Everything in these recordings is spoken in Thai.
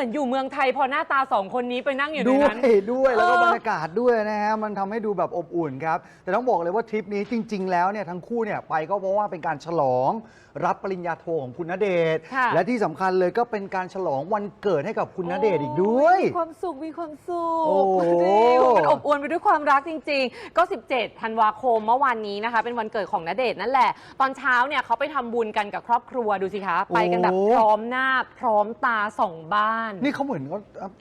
มือนอยู่เมืองไทยพอหน้าตาสองคนนี้ไปนั่งอยู่ในด้วยนั้น ด้วยแล้วก็เออ บรรยากาศด้วยนะฮะมันทำให้ดูแบบอบอุ่นครับ แต่ต้องบอกเลยว่าทริปนี้จริง ๆ แล้วเนี่ยทั้งคู่เนี่ยไปก็เพราะว่าเป็นการฉลองรับปริญญาโทของคุณณเดชน์ค่ะ และที่สำคัญเลยก็เป็นการฉลองวันเกิดให้กับคุณณเดชน์อีกด้วยมีความสุข มีความสุขโอ้โหดีมันอบอวลไปด้วยความรักจริง ๆ ก็ 17 ธันวาคมเมื่อวานนี้นะคะ เป็นวันเกิดของณเดชน์นั่นแหละ ตอนเช้าเนี่ยเขาไปทำบุญกันกับครอบครัวดูสิคะ ไปกันแบบโอ้พร้อมหน้า พร้อมตาสองบ้านนี่เขาเหมือนเขา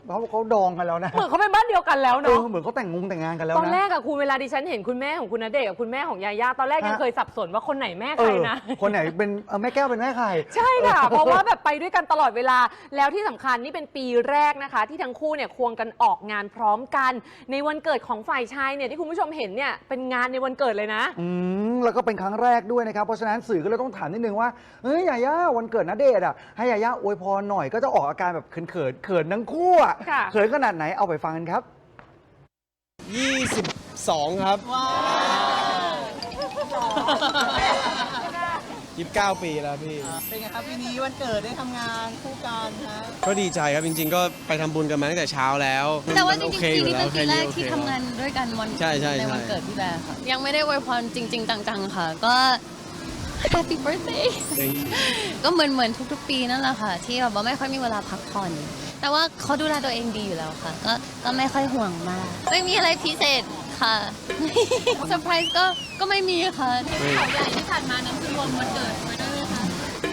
เขาเขาดองกันแล้วนะเหมือนเขาเป็นบ้านเดียวกันแล้วเอเนาะ อเหมือนเขาแต่งงงแต่งงานกันแล้วตอนแรนะกอะคุณเวลาดิฉันเห็นคุณแม่ของคุณณเดชน์กับคุณแม่ของยาย่าตอนแรกยังฮะเคยสับสนว่าคนไหนแม่เอใครอนะ คนไหนเป็นเออแม่แก้วเป็นแม่ใคร ใช่ค่ะ เพราะว่าแบบไปด้วยกันตลอดเวลา แล้วที่สำคัญนี่เป็นปีแรกนะคะ ที่ทั้งคู่เนี่ยควงกันออกงานพร้อมกัน ในวันเกิดของฝ่ายชายเนี่ยที่คุณผู้ชมเห็นเนี่ยเป็นงานในวันเกิดเลยนะ อืมแล้วก็เป็นครั้งแรกด้วยนะครับ เพราะฉะนั้นสื่อก็เลยต้องถามนิดนึงว่าเฮ้ยยาย่าวันเกิดณเดชน์อะให้ยาย่าอวยพรหน่อยก็จะออกอาการแบบเขินเขินๆเขินทั้งคู่อะค่ะ เขินขนาดไหนเอาไปฟังกันครับ 22 ครับ29ปีแล้วพี่ เป็นไงครับปีนี้วันเกิดได้ทำงานคู่กันฮะก็ดีใจครับจริง ๆ ก็ไปทำบุญกันมาตั้งแต่เช้าแล้วแต่ว่าจโอริงเคๆอปียู่นี้แล้เป็วนปีแรกโอเคที่ทำงานด้วยกันวันใช่ใช่ในวันใช่เกิดพี่แบร์ค่ะ ยังไม่ได้อวยพรจริง ๆ จังๆค่ะ ก็ Happy Birthday ก็เหมือนเหมือนทุก ๆ ปีนั่นแหละค่ะ ที่แบบว่าไม่ค่อยมีเวลาพักผ่อน แต่ว่าเขาดูแลตัวเองดีอยู่แล้วค่ะ ก็ก็ไม่ค่อยห่วงมาก ไม่มีอะไรพิเศษค่ะเซอร์ไพรส์ก็ก็ไม่มีค่ะที่เขาใหญ่ที่ผ่านมานั้นคือรวมวันเกิด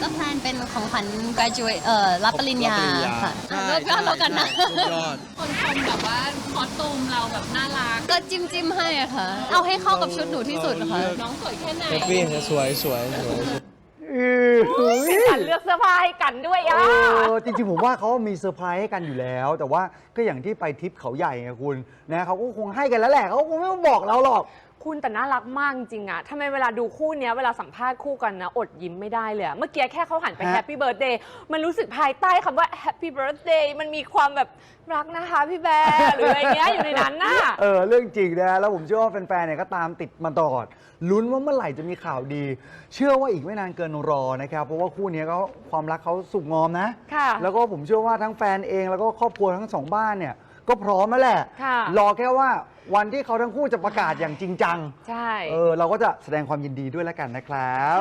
ก็แพลนเป็นของขวัญ graduate เอ่อรับปริญญาค่ะใช่เลิกยอดแล้วกันนะ ใช่เลิกยอด คนชมแบบว่าคอสตูมเราแบบน่ารัก ก็จิ้มจิ้มๆให้อะค่ะ เอาให้เข้ากับชุดหนูที่สุดค่ะ น้องสวยแค่ไหนแฮปปี้สวยสวยสวยเป็นการเลือกเสื้อผ้าให้กันด้วยเออะอจริงๆ ผมว่าเขามีเซอร์ไพรส์ให้กันอยู่แล้ว แต่ว่าก็อย่างที่ไปทริปเขาใหญ่ไงคุณนะเขาก็คงให้กันแล้วแหละเขาคงไม่มาบอกเราหรอก คุณแต่น่ารักมากจริงๆอะทำไมเวลาดูคู่เนี้ยเวลาสัมภาษณ์คู่กันนะ อดยิ้มไม่ได้เลยอะเมื่อกี้แค่เขาหันไปฮะ แฮปปี้เบิร์ดเดย์มันรู้สึกภายใต้คำว่าแฮปปี้เบิร์ดเดย์มันมีความแบบรักนะคะพี่แบร์หรืออะไรเงี้ยอยู่ในนั้นน่ะ เออเรื่องจริงนะ แล้วผมเชื่อว่าแฟนๆเนี่ยก็ตามติดมาตลอดลุ้นว่าเมื่อไหร่จะมีข่าวดี เชื่อว่าอีกไม่นานเกินรอนะครับ เพราะว่าคู่นี้ก็ความรักเขาสุกงอมนะ ค่ะ แล้วก็ผมเชื่อว่าทั้งแฟนเองแล้วก็ครอบครัวทั้งสองบ้านเนี่ย ก็พร้อมแล้วแหละ ค่ะ รอแค่ว่าวันที่เขาทั้งคู่จะประกาศอย่างจริงจัง ใช่ เออเราก็จะแสดงความยินดีด้วยแล้วกันนะครับ